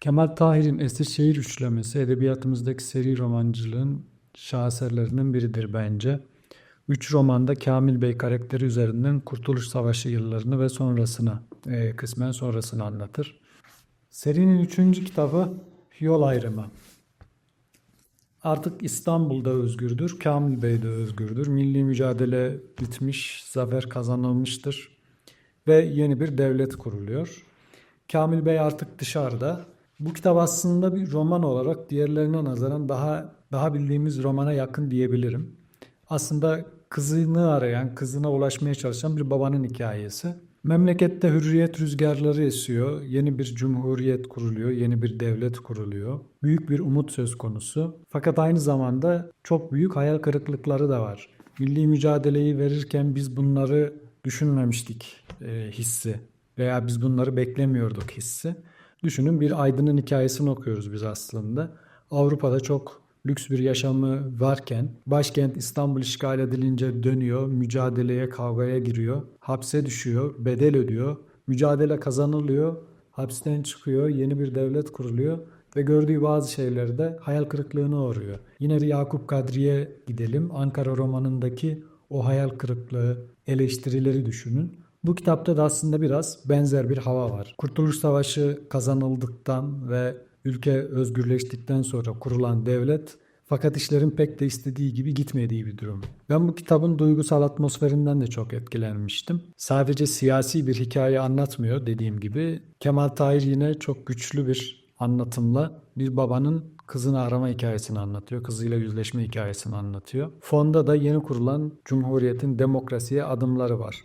Kemal Tahir'in Eskişehir üçlemesi edebiyatımızdaki seri romancılığın şaheserlerinden biridir bence. Üç romanda Kamil Bey karakteri üzerinden Kurtuluş Savaşı yıllarını ve sonrasını, e, kısmen sonrasını anlatır. Serinin üçüncü kitabı Yol Ayrımı. Artık İstanbul'da özgürdür, Kamil Bey de özgürdür. Milli mücadele bitmiş, zafer kazanılmıştır ve yeni bir devlet kuruluyor. Kamil Bey artık dışarıda. Bu kitap aslında bir roman olarak diğerlerine nazaran daha daha bildiğimiz romana yakın diyebilirim. Aslında kızını arayan, kızına ulaşmaya çalışan bir babanın hikayesi. Memlekette hürriyet rüzgarları esiyor. Yeni bir cumhuriyet kuruluyor, yeni bir devlet kuruluyor. Büyük bir umut söz konusu. Fakat aynı zamanda çok büyük hayal kırıklıkları da var. Milli mücadeleyi verirken biz bunları düşünmemiştik e, hissi veya biz bunları beklemiyorduk hissi. Düşünün bir aydının hikayesini okuyoruz biz aslında. Avrupa'da çok lüks bir yaşamı varken başkent İstanbul işgal edilince dönüyor, mücadeleye, kavgaya giriyor, hapse düşüyor, bedel ödüyor, mücadele kazanılıyor, hapisten çıkıyor, yeni bir devlet kuruluyor ve gördüğü bazı şeylerde hayal kırıklığına uğruyor. Yine de Yakup Kadri'ye gidelim. Ankara romanındaki o hayal kırıklığı, eleştirileri düşünün. Bu kitapta da aslında biraz benzer bir hava var. Kurtuluş Savaşı kazanıldıktan ve ülke özgürleştikten sonra kurulan devlet fakat işlerin pek de istediği gibi gitmediği bir durum. Ben bu kitabın duygusal atmosferinden de çok etkilenmiştim. Sadece siyasi bir hikaye anlatmıyor dediğim gibi. Kemal Tahir yine çok güçlü bir anlatımla bir babanın kızını arama hikayesini anlatıyor. Kızıyla yüzleşme hikayesini anlatıyor. Fonda da yeni kurulan Cumhuriyet'in demokrasiye adımları var.